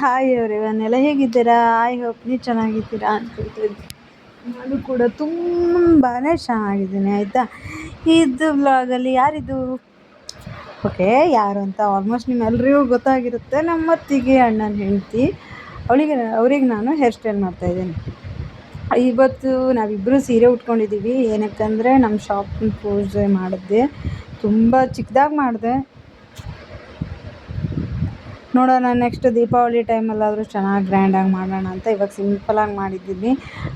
Hi ಎಲ್ಲ ಹೇಗಿದ್ದೀರಾ? I hope ನೀವು ಚೆನ್ನಾಗಿದ್ದೀರಾ ಅನ್ಕೊಳ್ತೀನಿ ನಾನು ಕೂಡ ತುಂಬಾ ಚೆನ್ನಾಗಿದ್ದೀನಿ, ಆಯಿತಾ? ಇದು ಬ್ಲಾಗಲ್ಲಿ ಯಾರಿದು? ಓಕೆ ಯಾರು ಅಂತ ಆಲ್ಮೋಸ್ಟ್ ನಿಮ್ಮೆಲ್ಲರಿಗೂ ಗೊತ್ತಾಗಿರುತ್ತೆ. ನಮ್ಮ ತಿಗೆ ಅಣ್ಣನ ಹೆಂಡತಿ. ಅವಳಿಗೆ ಅವ್ರಿಗೆ ನಾನು ಹೇರ್ ಸ್ಟೈಲ್ ಮಾಡ್ತಾಯಿದ್ದೀನಿ ಇವತ್ತು ನಾವಿಬ್ಬರು ಸೀರೆ ಉಟ್ಕೊಂಡಿದ್ದೀವಿ. ಏನಕ್ಕಂದರೆ ನಮ್ಮ ಶಾಪ್ ಪೂಜೆ ಮಾಡಿದ್ದೆ. ತುಂಬ ಚಿಕ್ಕದಾಗಿ ಮಾಡಿದೆ. ನೋಡೋಣ ನೆಕ್ಸ್ಟ್ ದೀಪಾವಳಿ ಟೈಮಲ್ಲಾದರೂ ಚೆನ್ನಾಗಿ ಗ್ರ್ಯಾಂಡಾಗಿ ಮಾಡೋಣ ಅಂತ ಇವಾಗ ಸಿಂಪಲಾಗಿ ಮಾಡಿದ್ದೀನಿ.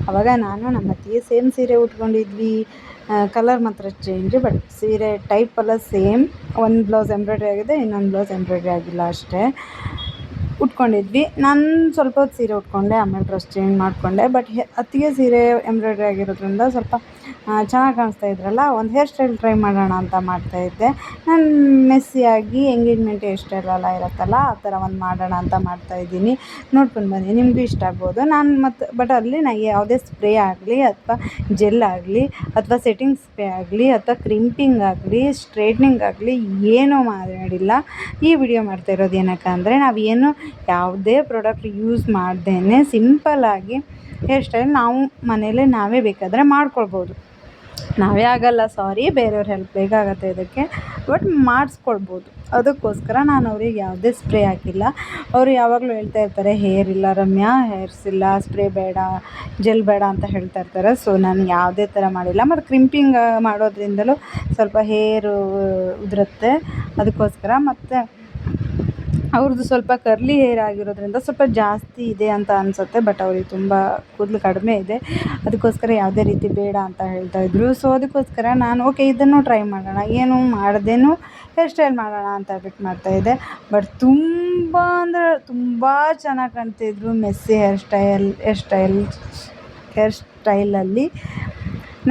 ಅವಾಗ ನಾನು ನಮ್ಮ ಅತ್ತಿಗೆ ಸೇಮ್ ಸೀರೆ ಉಟ್ಕೊಂಡಿದ್ವಿ. ಕಲರ್ ಮಾತ್ರ ಚೇಂಜ್ ಬಟ್ ಸೀರೆ ಟೈಪ್ ಎಲ್ಲ ಸೇಮ್ ಒಂದು ಬ್ಲೌಸ್ ಎಂಬ್ರಾಯ್ಡ್ರಿ ಆಗಿದೆ, ಇನ್ನೊಂದು ಬ್ಲೌಸ್ ಎಂಬ್ರಾಯ್ಡ್ರಿ ಆಗಿಲ್ಲ ಅಷ್ಟೇ. ಉಟ್ಕೊಂಡಿದ್ವಿ. ನಾನು ಸ್ವಲ್ಪ ಹೊತ್ತು ಸೀರೆ ಉಟ್ಕೊಂಡೆ, ಆಮೇಲೆ ಡ್ರೆಸ್ ಚೇಂಜ್ ಮಾಡಿಕೊಂಡೆ ಬಟ್ ಅತ್ತಿಗೆ ಸೀರೆ ಎಂಬ್ರಾಯ್ಡ್ರಿ ಆಗಿರೋದ್ರಿಂದ ಸ್ವಲ್ಪ ಚೆನ್ನಾಗಿ ಕಾಣಿಸ್ತಾ ಇದ್ರಲ್ಲ, ಒಂದು ಹೇರ್ ಸ್ಟೈಲ್ ಟ್ರೈ ಮಾಡೋಣ ಅಂತ ಮಾಡ್ತಾಯಿದ್ದೆ ನಾನು ಮೆಸ್ಸಿಯಾಗಿ ಎಂಗೇಜ್ಮೆಂಟ್ ಹೇರ್ ಸ್ಟೈಲ್ ಎಲ್ಲ ಇರುತ್ತಲ್ಲ, ಆ ಥರ ಒಂದು ಮಾಡೋಣ ಅಂತ ಮಾಡ್ತಾಯಿದ್ದೀನಿ ನೋಡ್ಕೊಂಡು ಬನ್ನಿ, ನಿಮಗೂ ಇಷ್ಟ ಆಗ್ಬೋದು. ನಾನು ಮತ್ತು ಬಟ್ ಅಲ್ಲಿ ನನಗೆ ಯಾವುದೇ ಸ್ಪ್ರೇ ಆಗಲಿ ಅಥವಾ ಜೆಲ್ ಆಗಲಿ, ಅಥವಾ ಸೆಟ್ಟಿಂಗ್ ಸ್ಪ್ರೇ ಆಗಲಿ, ಅಥವಾ ಕ್ರಿಂಪಿಂಗ್ ಆಗಲಿ ಸ್ಟ್ರೇಟ್ನಿಂಗ್ ಆಗಲಿ, ಏನೂ ಮಾಡಿಲ್ಲ ಈ ವಿಡಿಯೋ ಮಾಡ್ತಾ ಇರೋದು ಏನಕ್ಕೆ ಅಂದರೆ ನಾವು ಏನು ಯಾವುದೇ ಪ್ರಾಡಕ್ಟ್ ಯೂಸ್ ಮಾಡ್ದೇ ಸಿಂಪಲ್ಲಾಗಿ ಹೇರ್ ಸ್ಟೈಲ್ ನಾವು ಮನೆಯಲ್ಲೇ ನಾವೇ ಬೇಕಾದರೆ ಮಾಡ್ಕೊಳ್ಬೋದು. ನಾವೇ ಆಗಲ್ಲ ಸಾರಿ ಬೇರೆಯವ್ರ ಹೆಲ್ಪ್ ಬೇಕಾಗತ್ತೆ ಇದಕ್ಕೆ ಬಟ್ ಮಾಡಿಸ್ಕೊಳ್ಬೋದು. ಅದಕ್ಕೋಸ್ಕರ ನಾನು ಅವ್ರಿಗೆ ಯಾವುದೇ ಸ್ಪ್ರೇ ಹಾಕಿಲ್ಲ. ಅವರು ಯಾವಾಗಲೂ ಹೇಳ್ತಾ ಇರ್ತಾರೆ ಹೇರ್ ಇಲ್ಲ ರಮ್ಯಾ ಹೇರ್ಸ್ ಇಲ್ಲ ಸ್ಪ್ರೇ ಬೇಡ ಜೆಲ್ ಬೇಡ ಅಂತ ಹೇಳ್ತಾ ಇರ್ತಾರೆ. ಸೊ ನಾನು ಯಾವುದೇ ಥರ ಮಾಡಿಲ್ಲ. ಮತ್ತು ಕ್ರಿಂಪಿಂಗ್ ಮಾಡೋದ್ರಿಂದಲೂ ಸ್ವಲ್ಪ ಹೇರು ಉದುರುತ್ತೆ. ಅದಕ್ಕೋಸ್ಕರ ಮತ್ತು ಅವ್ರದ್ದು ಸ್ವಲ್ಪ ಕರ್ಲಿ ಹೇರ್ ಆಗಿರೋದ್ರಿಂದ ಸ್ವಲ್ಪ ಜಾಸ್ತಿ ಇದೆ ಅಂತ ಅನಿಸುತ್ತೆ ಬಟ್ ಅವ್ರಿಗೆ ತುಂಬ ಕೂದಲು ಕಡಿಮೆ ಇದೆ. ಅದಕ್ಕೋಸ್ಕರ ಯಾವುದೇ ರೀತಿ ಬೇಡ ಅಂತ ಹೇಳ್ತಾ ಇದ್ದರು ಸೊ ಅದಕ್ಕೋಸ್ಕರ ನಾನು ಓಕೆ ಇದನ್ನು ಟ್ರೈ ಮಾಡೋಣ. ಏನು ಮಾಡ್ದೇನು ಹೇರ್ ಸ್ಟೈಲ್ ಮಾಡೋಣ ಅಂತ ಬಿಟ್ಟು ಮಾಡ್ತಾಯಿದ್ದೆ ಬಟ್ ತುಂಬ ಅಂದರೆ ತುಂಬ ಚೆನ್ನಾಗಿ ಕಾಣ್ತಿದ್ರು messy hair style hair style hair ಸ್ಟೈಲಲ್ಲಿ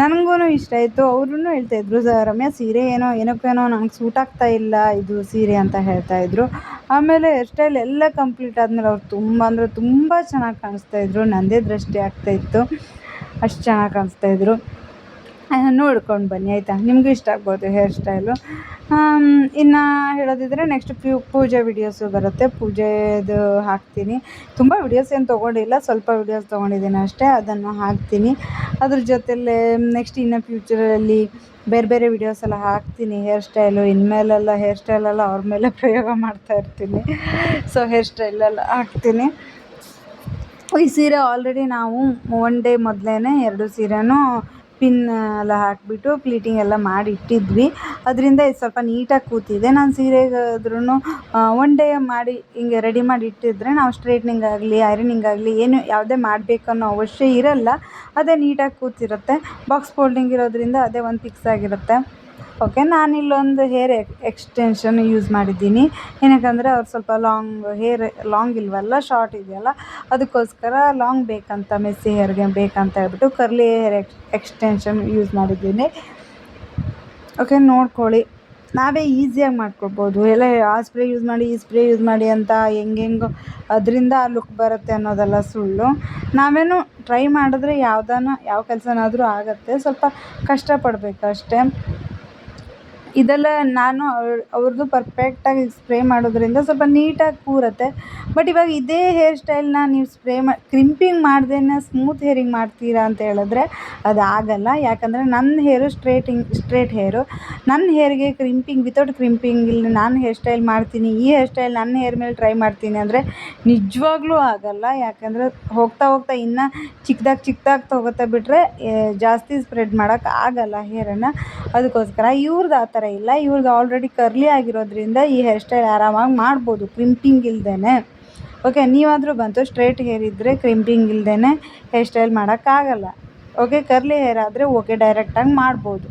ನನಗೂ ಇಷ್ಟ ಆಯಿತು. ಅವ್ರೂ ಹೇಳ್ತಾಯಿದ್ರು ರಮ್ಯಾ ಸೀರೆ ಏನೋ ಏನಕ್ಕೇನೋ ನಂಗೆ ಸೂಟ್ ಆಗ್ತಾ ಇಲ್ಲ, ಇದು ಸೀರೆ ಅಂತ ಹೇಳ್ತಾಯಿದ್ರು ಆಮೇಲೆ ಹೇರ್ ಸ್ಟೈಲ್ ಎಲ್ಲ ಕಂಪ್ಲೀಟ್ ಆದಮೇಲೆ ಅವ್ರು ತುಂಬ, ಅಂದರೆ ತುಂಬ ಚೆನ್ನಾಗಿ ಕಾಣಿಸ್ತಾಯಿದ್ರು ನನ್ನದೇ ದೃಷ್ಟಿ ಆಗ್ತಾಯಿತ್ತು ಅಷ್ಟು ಚೆನ್ನಾಗಿ ಕಾಣಿಸ್ತಾಯಿದ್ರು ನೋಡ್ಕೊಂಡು ಬನ್ನಿ, ಆಯಿತಾ? ನಿಮಗೂ ಇಷ್ಟ ಆಗ್ಬೋದು ಹೇರ್ ಸ್ಟೈಲು ಇನ್ನು ಹೇಳೋದಿದ್ರೆ ನೆಕ್ಸ್ಟ್ ಪ್ಯೂ ಪೂಜೆ ವಿಡಿಯೋಸು ಬರುತ್ತೆ. ಪೂಜೆದು ಹಾಕ್ತೀನಿ. ತುಂಬ ವಿಡಿಯೋಸ್ ಏನು ತೊಗೊಂಡಿಲ್ಲ, ಸ್ವಲ್ಪ ವಿಡಿಯೋಸ್ ತೊಗೊಂಡಿದ್ದೀನಿ ಅಷ್ಟೇ, ಅದನ್ನು ಹಾಕ್ತೀನಿ. ಅದ್ರ ಜೊತೆಲೇ ನೆಕ್ಸ್ಟ್ ಇನ್ನು ಫ್ಯೂಚರಲ್ಲಿ ಬೇರೆ ಬೇರೆ ವಿಡಿಯೋಸ್ ಎಲ್ಲ ಹಾಕ್ತೀನಿ. ಹೇರ್ ಸ್ಟೈಲು ಇನ್ಮೇಲೆಲ್ಲ ಹೇರ್ ಸ್ಟೈಲೆಲ್ಲ ಅವ್ರ ಮೇಲೆ ಪ್ರಯೋಗ ಮಾಡ್ತಾ ಇರ್ತೀನಿ. ಸೊ ಹೇರ್ ಸ್ಟೈಲೆಲ್ಲ ಹಾಕ್ತೀನಿ. ಈ ಸೀರೆ ಆಲ್ರೆಡಿ ನಾವು ಒನ್ ಡೇ ಮೊದಲೇ ಎರಡು ಸೀರೆನೂ ಪಿನ್ ಎಲ್ಲ ಹಾಕಿಬಿಟ್ಟು ಪ್ಲೀಟಿಂಗ್ ಎಲ್ಲ ಮಾಡಿ ಇಟ್ಟಿದ್ವಿ ಅದರಿಂದ ಇದು ಸ್ವಲ್ಪ ನೀಟಾಗಿ ಕೂತಿದೆ. ನಾನು ಸೀರೆಗಾದ್ರೂ ಒನ್ ಡೇ ಮಾಡಿ ಹಿಂಗೆ ರೆಡಿ ಮಾಡಿ ಇಟ್ಟಿದ್ರೆ ನಾವು ಸ್ಟ್ರೈಟ್ನಿಂಗ್ ಆಗಲಿ ಐರನಿಂಗ್ ಆಗಲಿ ಏನು ಯಾವುದೇ ಮಾಡಬೇಕನ್ನೋ ಅವಶ್ಯ ಇರಲ್ಲ. ಅದೇ ನೀಟಾಗಿ ಕೂತಿರುತ್ತೆ. ಬಾಕ್ಸ್ ಫೋಲ್ಡಿಂಗ್ ಇರೋದ್ರಿಂದ ಅದೇ ಒಂದು ಫಿಕ್ಸ್ ಆಗಿರುತ್ತೆ. ಓಕೆ ನಾನಿಲ್ಲೊಂದು ಹೇರ್ ಎಕ್ಸ್ಟೆನ್ಷನ್ ಯೂಸ್ ಮಾಡಿದ್ದೀನಿ. ಏನಕ್ಕಂದರೆ ಅವ್ರು ಸ್ವಲ್ಪ ಲಾಂಗ್ ಹೇರ್ ಲಾಂಗ್ ಇಲ್ವಲ್ಲ ಶಾರ್ಟ್ ಇದೆಯಲ್ಲ, ಅದಕ್ಕೋಸ್ಕರ ಲಾಂಗ್ ಬೇಕಂತ ಮೆಸ್ಸಿ ಹೇರ್ಗೆ ಬೇಕಂತ ಹೇಳ್ಬಿಟ್ಟು curly hair ex extension use ಮಾಡಿದ್ದೀನಿ. ಓಕೆ, ನೋಡ್ಕೊಳ್ಳಿ. ನಾವೇ ಈಸಿಯಾಗಿ ಮಾಡ್ಕೊಳ್ಬೋದು. ಎಲ್ಲ ಆ ಸ್ಪ್ರೇ ಯೂಸ್ ಮಾಡಿ, ಈ ಸ್ಪ್ರೇ ಯೂಸ್ ಮಾಡಿ ಅಂತ ಹೆಂಗೆಂಗೋ ಅದರಿಂದ ಆ ಲುಕ್ ಬರುತ್ತೆ ಅನ್ನೋದೆಲ್ಲ ಸುಳ್ಳು. ನಾವೇನು ಟ್ರೈ ಮಾಡಿದ್ರೆ ಯಾವ್ದಾನ, ಯಾವ ಕೆಲಸನಾದರೂ ಆಗುತ್ತೆ. ಸ್ವಲ್ಪ ಕಷ್ಟಪಡಬೇಕು ಅಷ್ಟೇ ಇದೆಲ್ಲ ನಾನು ಅವ್ರ, ಅವ್ರದ್ದು ಪರ್ಫೆಕ್ಟಾಗಿ ಸ್ಪ್ರೇ ಮಾಡೋದ್ರಿಂದ ಸ್ವಲ್ಪ ನೀಟಾಗಿ ಕೂರುತ್ತೆ. ಬಟ್ ಇವಾಗ ಇದೇ ಹೇರ್ ಸ್ಟೈಲ್ನ ನೀವು ಸ್ಪ್ರೇ ಮಾ ಕ್ರಿಂಪಿಂಗ್ ಮಾಡ್ದೇನೆ ಸ್ಮೂತ್ ಹೇರಿಂಗ್ ಮಾಡ್ತೀರಾ ಅಂತ ಹೇಳಿದ್ರೆ ಅದು ಆಗೋಲ್ಲ ಯಾಕಂದರೆ ನನ್ನ ಹೇರು ಸ್ಟ್ರೇಟಿಂಗ್ ಸ್ಟ್ರೇಟ್ ಹೇರು ನನ್ನ ಹೇರ್ಗೆ ಕ್ರಿಂಪಿಂಗ್ ವಿತೌಟ್ ಕ್ರಿಂಪಿಂಗ್ ಇಲ್ಲಿ ನಾನು ಹೇರ್ ಸ್ಟೈಲ್ ಮಾಡ್ತೀನಿ. ಈ ಹೇರ್ ಸ್ಟೈಲ್ ನನ್ನ ಹೇರ್ ಮೇಲೆ ಟ್ರೈ ಮಾಡ್ತೀನಿ ಅಂದರೆ ನಿಜವಾಗ್ಲೂ ಆಗಲ್ಲ. ಯಾಕಂದರೆ ಹೋಗ್ತಾ ಹೋಗ್ತಾ ಇನ್ನೂ ಚಿಕ್ದಾಗಿ ಚಿಕ್ದಾಗಿ ತೊಗೋತಾ ಬಿಟ್ಟರೆ ಜಾಸ್ತಿ ಸ್ಪ್ರೆಡ್ ಮಾಡೋಕೆ ಆಗೋಲ್ಲ ಹೇರನ್ನು ಅದಕ್ಕೋಸ್ಕರ ಇವ್ರದ್ದು ಆ ಥರ ಇಲ್ಲ. ಇವ್ರಿಗೆ ಆಲ್ರೆಡಿ ಕರ್ಲಿ ಆಗಿರೋದ್ರಿಂದ ಈ ಹೇರ್ ಸ್ಟೈಲ್ ಆರಾಮಾಗಿ ಮಾಡ್ಬೋದು. ಕ್ರಿಂಪಿಂಗ್ ಇಲ್ದೇ ಓಕೆ ನೀವಾದರೂ ಬಂತು ಸ್ಟ್ರೈಟ್ ಹೇರ್ ಇದ್ದರೆ ಕ್ರಿಂಪಿಂಗ್ ಇಲ್ದೇ ಹೇರ್ ಸ್ಟೈಲ್ ಮಾಡೋಕ್ಕಾಗಲ್ಲ ಓಕೆ ಕರ್ಲಿ ಹೇರ್ ಆದರೆ ಓಕೆ ಡೈರೆಕ್ಟಾಗಿ ಮಾಡ್ಬೋದು.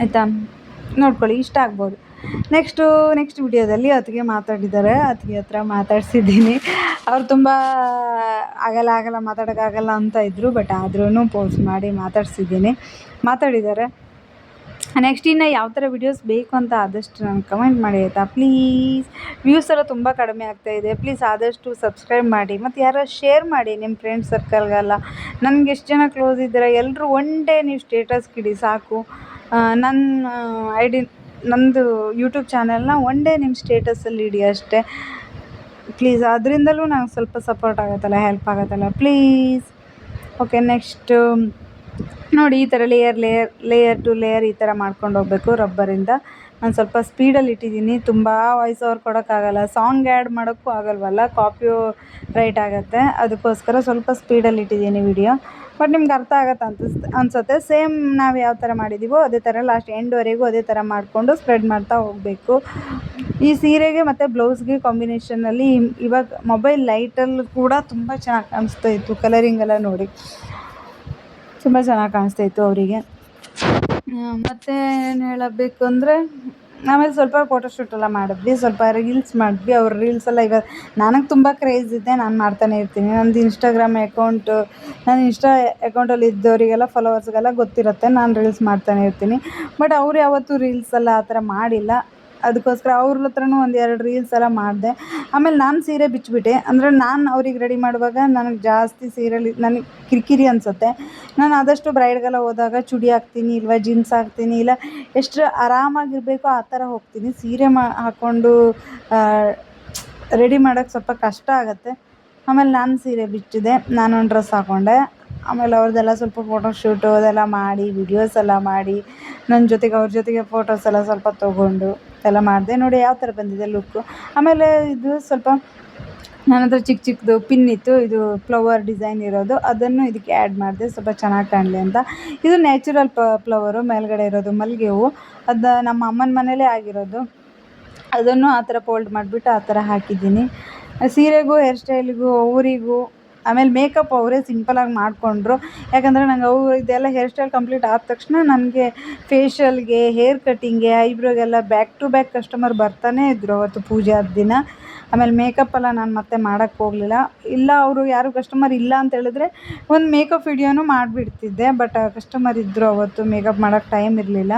ಆಯಿತಾ? ನೋಡ್ಕೊಳ್ಳಿ, ಇಷ್ಟ ಆಗ್ಬೋದು. ನೆಕ್ಸ್ಟು ನೆಕ್ಸ್ಟ್ ವಿಡಿಯೋದಲ್ಲಿ ಅತ್ತಿಗೆ ಮಾತಾಡಿದ್ದಾರೆ. ಅತ್ತಿಗೆ ಹತ್ರ ಮಾತಾಡ್ಸಿದ್ದೀನಿ. ಅವ್ರು ತುಂಬ ಆಗಲ್ಲ ಆಗಲ್ಲ ಮಾತಾಡೋಕ್ಕಾಗಲ್ಲ ಅಂತ ಇದ್ದರು ಬಟ್ ಆದ್ರೂ ಪೋಸ್ಟ್ ಮಾಡಿ ಮಾತಾಡ್ಸಿದ್ದೀನಿ. ಮಾತಾಡಿದ್ದಾರೆ. ನೆಕ್ಸ್ಟ್ ಇನ್ನು ಯಾವ ಥರ ವಿಡಿಯೋಸ್ ಬೇಕು ಅಂತ ಆದಷ್ಟು ನನಗೆ ಕಮೆಂಟ್ ಮಾಡಿ ಆಯಿತಾ? ಪ್ಲೀಸ್ ವ್ಯೂಸ್ ಎಲ್ಲ ತುಂಬ ಕಡಿಮೆ ಆಗ್ತಾಯಿದೆ ಪ್ಲೀಸ್ ಆದಷ್ಟು ಸಬ್ಸ್ಕ್ರೈಬ್ ಮಾಡಿ. ಮತ್ತು ಯಾರೋ ಶೇರ್ ಮಾಡಿ ನಿಮ್ಮ ಫ್ರೆಂಡ್ಸ್ ಸರ್ಕಲ್ಗೆಲ್ಲ ನನಗೆ ಎಷ್ಟು ಜನ ಕ್ಲೋಸ್ ಇದ್ದೀರಾ? ಎಲ್ಲರೂ ಒನ್ ಡೇ ನೀವು ಸ್ಟೇಟಸ್ಗಿಡಿ ಸಾಕು. ನನ್ನ ಐ ಡಿ ನನ್ನದು ಯೂಟ್ಯೂಬ್ ಚಾನಲ್ನ ಒನ್ ಡೇ ನಿಮ್ಮ ಸ್ಟೇಟಸಲ್ಲಿ ಇಡಿ ಅಷ್ಟೇ. ಪ್ಲೀಸ್ ಅದರಿಂದಲೂ ನಂಗೆ ಸ್ವಲ್ಪ ಸಪೋರ್ಟ್ ಆಗುತ್ತಲ್ಲ ಹೆಲ್ಪ್ ಆಗುತ್ತಲ್ಲ. ಪ್ಲೀಸ್ ಓಕೆ ನೆಕ್ಸ್ಟು ನೋಡಿ, ಈ ಥರ layer layer layer to layer ಈ ಥರ ಮಾಡ್ಕೊಂಡು ಹೋಗಬೇಕು ರಬ್ಬರಿಂದ. ನಾನು ಸ್ವಲ್ಪ ಸ್ಪೀಡಲ್ಲಿ ಇಟ್ಟಿದ್ದೀನಿ. ತುಂಬ ವಾಯ್ಸ್ ಓವರ್ ಕೊಡೋಕ್ಕಾಗಲ್ಲ ಸಾಂಗ್ ಆ್ಯಡ್ ಮಾಡೋಕ್ಕೂ ಆಗಲ್ವಲ್ಲ? ಕಾಪಿಯು ರೈಟ್ ಆಗುತ್ತೆ. ಅದಕ್ಕೋಸ್ಕರ ಸ್ವಲ್ಪ ಸ್ಪೀಡಲ್ಲಿ ಇಟ್ಟಿದ್ದೀನಿ ವಿಡಿಯೋ ಬಟ್ ನಿಮ್ಗೆ ಅರ್ಥ ಆಗುತ್ತೆ ಅನ್ಸ್, ಅನಿಸುತ್ತೆ. ಸೇಮ್ ನಾವು ಯಾವ ಥರ ಮಾಡಿದ್ದೀವೋ ಅದೇ ಥರ ಲಾಸ್ಟ್ ಎಂಡ್ವರೆಗೂ ಅದೇ ಥರ ಮಾಡಿಕೊಂಡು ಸ್ಪ್ರೆಡ್ ಮಾಡ್ತಾ ಹೋಗಬೇಕು. ಈ ಸೀರೆಗೆ ಮತ್ತು ಬ್ಲೌಸ್ಗೆ ಕಾಂಬಿನೇಷನಲ್ಲಿ ಇವಾಗ ಮೊಬೈಲ್ ಲೈಟಲ್ಲಿ ಕೂಡ ತುಂಬ ಚೆನ್ನಾಗಿ ಕಾಣಿಸ್ತಾ ಇತ್ತು. ಕಲರಿಂಗೆಲ್ಲ ನೋಡಿ. ತುಂಬ ಚೆನ್ನಾಗಿ ಕಾಣಿಸ್ತಾ ಇತ್ತು ಅವರಿಗೆ. ಮತ್ತು ಏನು ಹೇಳಬೇಕು ಅಂದರೆ ಆಮೇಲೆ ಸ್ವಲ್ಪ ಫೋಟೋಶೂಟ್ ಎಲ್ಲ ಮಾಡಿದ್ವಿ ಸ್ವಲ್ಪ ರೀಲ್ಸ್ ಮಾಡಿದ್ವಿ ಅವ್ರ ರೀಲ್ಸ್ ಎಲ್ಲ ಇವಾಗ ನನಗೆ ತುಂಬ ಕ್ರೇಜ್ ಇದೆ ನಾನು ಮಾಡ್ತಾನೆ ಇರ್ತೀನಿ. ನಂದು ಇನ್ಸ್ಟಾಗ್ರಾಮ್ ಅಕೌಂಟು ನಾನು ಇನ್ಸ್ಟಾ ಅಕೌಂಟಲ್ಲಿ ಇದ್ದವರಿಗೆಲ್ಲ ಫಾಲೋವರ್ಸ್ಗೆಲ್ಲ ಗೊತ್ತಿರುತ್ತೆ ನಾನು ರೀಲ್ಸ್ ಮಾಡ್ತಾನೆ ಇರ್ತೀನಿ. ಬಟ್ ಅವ್ರು ಯಾವತ್ತೂ ರೀಲ್ಸ್ ಎಲ್ಲ ಆ ಥರ ಮಾಡಿಲ್ಲ. ಅದಕ್ಕೋಸ್ಕರ ಅವ್ರ ಹತ್ರನೂ ಒಂದು ಎರಡು ರೀಲ್ಸ್ ಎಲ್ಲ ಮಾಡಿದೆ. ಆಮೇಲೆ ನಾನು ಸೀರೆ ಬಿಚ್ಚಿಬಿಟ್ಟೆ ಅಂದರೆ ನಾನು ಅವ್ರಿಗೆ ರೆಡಿ ಮಾಡುವಾಗ ನನಗೆ ಜಾಸ್ತಿ ಸೀರೆಲಿ ನನಗೆ ಕಿರಿಕಿರಿ ಅನಿಸುತ್ತೆ. ನಾನು ಆದಷ್ಟು ಬ್ರೈಡ್ಗೆಲ್ಲ ಹೋದಾಗ ಚುಡಿ ಹಾಕ್ತೀನಿ, ಇಲ್ವಾ ಜೀನ್ಸ್ ಹಾಕ್ತೀನಿ, ಇಲ್ಲ ಎಷ್ಟು ಆರಾಮಾಗಿರಬೇಕೋ ಆ ಥರ ಹೋಗ್ತೀನಿ. ಸೀರೆ ಮಾ ಹಾಕ್ಕೊಂಡು ರೆಡಿ ಮಾಡೋಕ್ಕೆ ಸ್ವಲ್ಪ ಕಷ್ಟ ಆಗುತ್ತೆ. ಆಮೇಲೆ ನಾನು ಸೀರೆ ಬಿಚ್ಚಿದೆ. ನಾನೊಂದು ಡ್ರೆಸ್ ಹಾಕ್ಕೊಂಡೆ ಆಮೇಲೆ ಅವ್ರದ್ದೆಲ್ಲ ಸ್ವಲ್ಪ ಫೋಟೋಶೂಟು ಅದೆಲ್ಲ ಮಾಡಿ ವಿಡಿಯೋಸ್ ಎಲ್ಲ ಮಾಡಿ ನನ್ನ ಜೊತೆಗೆ ಅವ್ರ ಜೊತೆಗೆ ಫೋಟೋಸ್ ಎಲ್ಲ ಸ್ವಲ್ಪ ತೊಗೊಂಡು. ಎಲ್ಲ ಮಾಡಿದೆ. ನೋಡಿ ಯಾವ ಥರ ಬಂದಿದೆ ಲುಕ್ಕು ಆಮೇಲೆ ಇದು ಸ್ವಲ್ಪ ನನ್ನ ಹತ್ರ ಚಿಕ್ಕ ಚಿಕ್ಕದು ಪಿನ್ ಇತ್ತು. ಇದು ಫ್ಲವರ್ ಡಿಸೈನ್ ಇರೋದು. ಅದನ್ನು ಇದಕ್ಕೆ ಆ್ಯಡ್ ಮಾಡಿದೆ. ಸ್ವಲ್ಪ ಚೆನ್ನಾಗಿ ಕಾಣಲಿ ಅಂತ. ಇದು ನ್ಯಾಚುರಲ್ ಫ್ಲವರು ಮೇಲ್ಗಡೆ ಇರೋದು ಮಲ್ಲಿಗೆ ಹೂವು ಅದು ನಮ್ಮ ಅಮ್ಮನ ಮನೇಲೇ ಆಗಿರೋದು. ಅದನ್ನು ಆ ಥರ ಫೋಲ್ಡ್ ಮಾಡಿಬಿಟ್ಟು ಆ ಥರ ಹಾಕಿದ್ದೀನಿ. ಸೀರೆಗೂ ಹೇರ್ ಸ್ಟೈಲಿಗೂ ಅವರಿಗೂ ಆಮೇಲೆ ಮೇಕಪ್ ಅವರೇ ಸಿಂಪಲಾಗಿ ಮಾಡಿಕೊಂಡ್ರು. ಯಾಕಂದರೆ ನಂಗೆ ಅವು ಇದೆಲ್ಲ ಹೇರ್ ಸ್ಟೈಲ್ ಕಂಪ್ಲೀಟ್ ಆದ ತಕ್ಷಣ ನನಗೆ ಫೇಶಿಯಲ್ಗೆ ಹೇರ್ ಕಟ್ಟಿಂಗ್ಗೆ ಐಬ್ರೋಗೆಲ್ಲ ಬ್ಯಾಕ್ ಟು ಬ್ಯಾಕ್ ಕಸ್ಟಮರ್ ಬರ್ತಾನೇ ಇದ್ದರು ಅವತ್ತು ಆದ ದಿನ. ಆಮೇಲೆ ಮೇಕಪ್ ಎಲ್ಲ ನಾನು ಮತ್ತೆ ಮಾಡೋಕ್ಕೆ ಹೋಗಲಿಲ್ಲ. ಇಲ್ಲ, ಅವರು ಯಾರು ಕಸ್ಟಮರ್ ಇಲ್ಲ ಅಂತ ಹೇಳಿದ್ರೆ ಒಂದು ಮೇಕಪ್ ವಿಡಿಯೋನೂ ಮಾಡಿಬಿಡ್ತಿದ್ದೆ ಬಟ್ ಕಸ್ಟಮರ್ ಇದ್ದರು ಅವತ್ತು ಮೇಕಪ್ ಮಾಡೋಕ್ಕೆ ಟೈಮ್ ಇರಲಿಲ್ಲ.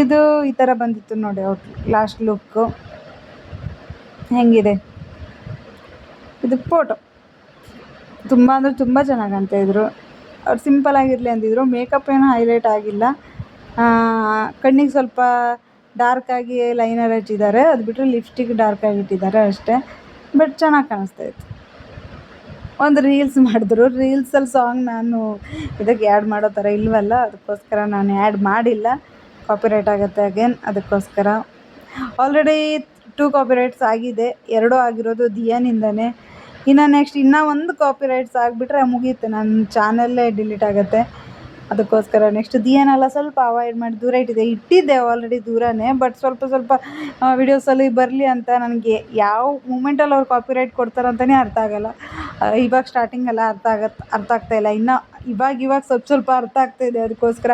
ಇದು ಈ ಥರ ಬಂದಿತ್ತು ನೋಡಿ ಅವ್ರ ಲಾಸ್ಟ್ ಲುಕ್ಕು ಹೆಂಗಿದೆ? ಇದು ಫೋಟೋ ತುಂಬ ಅಂದರೆ ತುಂಬ ಚೆನ್ನಾಗಿ ಕಾಣ್ತಾಯಿದ್ರು. ಅವ್ರು ಸಿಂಪಲಾಗಿರಲಿ ಅಂದಿದ್ದರು ಮೇಕಪ್ ಏನೂ ಹೈಲೈಟ್ ಆಗಿಲ್ಲ. ಕಣ್ಣಿಗೆ ಸ್ವಲ್ಪ ಡಾರ್ಕಾಗಿ ಲೈನರ್ ಹಚ್ಚಿದ್ದಾರೆ. ಅದು ಬಿಟ್ಟರೆ ಲಿಪ್ಸ್ಟಿಕ್ ಡಾರ್ಕಾಗಿ ಇಟ್ಟಿದ್ದಾರೆ ಅಷ್ಟೇ. ಬಟ್ ಚೆನ್ನಾಗಿ ಕಾಣಿಸ್ತಾ ಇತ್ತು ಒಂದು ರೀಲ್ಸ್ ಮಾಡಿದ್ರು. ರೀಲ್ಸಲ್ಲಿ ಸಾಂಗ್ ನಾನು ಇದಕ್ಕೆ ಆ್ಯಡ್ ಮಾಡೋ ಥರ ಇಲ್ವಲ್ಲ, ಅದಕ್ಕೋಸ್ಕರ ನಾನು ಆ್ಯಡ್ ಮಾಡಿಲ್ಲ. ಕಾಪಿರೈಟ್ ಆಗುತ್ತೆ ಅಗೇನ್ ಅದಕ್ಕೋಸ್ಕರ. ಆಲ್ರೆಡಿ ಟೂ ಕಾಪಿರೈಟ್ಸ್ ಆಗಿದೆ. ಎರಡೂ ಆಗಿರೋದು ದಿಯಾನಿಂದನೇ ಇನ್ನು ನೆಕ್ಸ್ಟ್ ಇನ್ನೂ ಒಂದು ಕಾಪಿರೈಟ್ಸ್ ಆಗಿಬಿಟ್ರೆ ಮುಗೀತು. ನನ್ನ ಚಾನಲ್ಲೇ ಡಿಲೀಟ್ ಆಗುತ್ತೆ. ಅದಕ್ಕೋಸ್ಕರ ನೆಕ್ಸ್ಟ್ ದಿಯಾನೆಲ್ಲ ಸ್ವಲ್ಪ ಅವಾಯ್ಡ್ ಮಾಡಿ. ದೂರ ಇಟ್ಟಿದೆ ಇಟ್ಟಿದ್ದೆ ಆಲ್ರೆಡಿ ದೂರನೇ ಬಟ್ ಸ್ವಲ್ಪ ಸ್ವಲ್ಪ ವೀಡಿಯೋಸಲ್ಲಿ ಬರಲಿ ಅಂತ ನನಗೆ ಯಾವ ಮೂಮೆಂಟಲ್ಲಿ ಅವ್ರು ಕಾಪಿರೈಟ್ ಕೊಡ್ತಾರಂತಲೇ ಅರ್ಥ ಆಗೋಲ್ಲ. ಇವಾಗ ಸ್ಟಾರ್ಟಿಂಗೆಲ್ಲ ಅರ್ಥ ಆಗತ್ತೆ ಅರ್ಥ ಆಗ್ತಾಯಿಲ್ಲ ಇನ್ನು ಇವಾಗ ಇವಾಗ ಸ್ವಲ್ಪ ಸ್ವಲ್ಪ ಅರ್ಥ ಆಗ್ತಾಯಿದೆ ಅದಕ್ಕೋಸ್ಕರ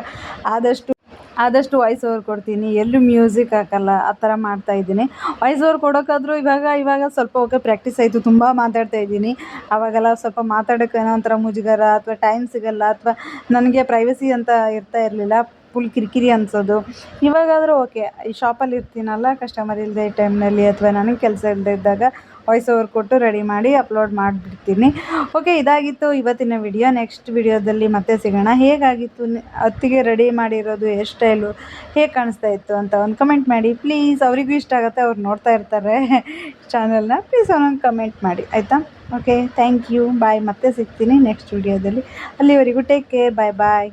ಆದಷ್ಟು ಆದಷ್ಟು ವಾಯ್ಸ್ ಓವರ್ ಕೊಡ್ತೀನಿ. ಎಲ್ಲೂ ಮ್ಯೂಸಿಕ್ ಹಾಕಲ್ಲ, ಆ ಥರ ಮಾಡ್ತಾಯಿದ್ದೀನಿ ವಾಯ್ಸ್ ಓವರ್ ಕೊಡೋಕ್ಕಾದರೂ ಇವಾಗ ಇವಾಗ ಸ್ವಲ್ಪ ಓಕೆ ಪ್ರಾಕ್ಟೀಸ್ ಆಯಿತು. ತುಂಬ ಮಾತಾಡ್ತಾ ಇದ್ದೀನಿ. ಆವಾಗೆಲ್ಲ ಸ್ವಲ್ಪ ಮಾತಾಡೋಕ್ಕೆ ಏನೋ ಒಂಥರ ಮುಜುಗರ ಅಥವಾ ಟೈಮ್ ಸಿಗಲ್ಲ ಅಥವಾ ನನಗೆ ಪ್ರೈವಸಿ ಅಂತ ಇರ್ತಾ ಇರಲಿಲ್ಲ. ಫುಲ್ ಕಿರಿಕಿರಿ ಅನ್ಸೋದು. ಇವಾಗಾದರೂ ಓಕೆ ಈ ಶಾಪಲ್ಲಿ ಇರ್ತೀನಲ್ಲ ಕಸ್ಟಮರ್ ಇಲ್ಲದೆ ಟೈಮ್ನಲ್ಲಿ ಅಥವಾ ನನಗೆ ಕೆಲಸ ಇಲ್ಲದೆ ಇದ್ದಾಗ ವಾಯ್ಸ್ ಓವರ್ ಕೊಟ್ಟು ರೆಡಿ ಮಾಡಿ ಅಪ್ಲೋಡ್ ಮಾಡಿಬಿಡ್ತೀನಿ. ಓಕೆ ಇದಾಗಿತ್ತು ಇವತ್ತಿನ ವಿಡಿಯೋ ನೆಕ್ಸ್ಟ್ ವಿಡಿಯೋದಲ್ಲಿ ಮತ್ತೆ ಸಿಗೋಣ. ಹೇಗಾಗಿತ್ತು? ಅತ್ತಿಗೆ ರೆಡಿ ಮಾಡಿರೋದು ಹೇರ್ ಸ್ಟೈಲು ಹೇಗೆ ಕಾಣಿಸ್ತಾ ಇತ್ತು ಅಂತ ಒಂದು ಕಮೆಂಟ್ ಮಾಡಿ. ಪ್ಲೀಸ್ ಅವರಿಗೂ ಇಷ್ಟ ಆಗುತ್ತೆ, ಅವ್ರು ನೋಡ್ತಾ ಇರ್ತಾರೆ ಚಾನಲ್ನ ಪ್ಲೀಸ್ ಒಂದೊಂದು ಕಮೆಂಟ್ ಮಾಡಿ. ಆಯಿತಾ? ಓಕೆ ಥ್ಯಾಂಕ್ ಯು ಬಾಯ್ ಮತ್ತೆ ಸಿಗ್ತೀನಿ ನೆಕ್ಸ್ಟ್ ವಿಡಿಯೋದಲ್ಲಿ ಅಲ್ಲಿವರೆಗೂ ಟೇಕ್ ಕೇರ್ ಬಾಯ್ ಬಾಯ್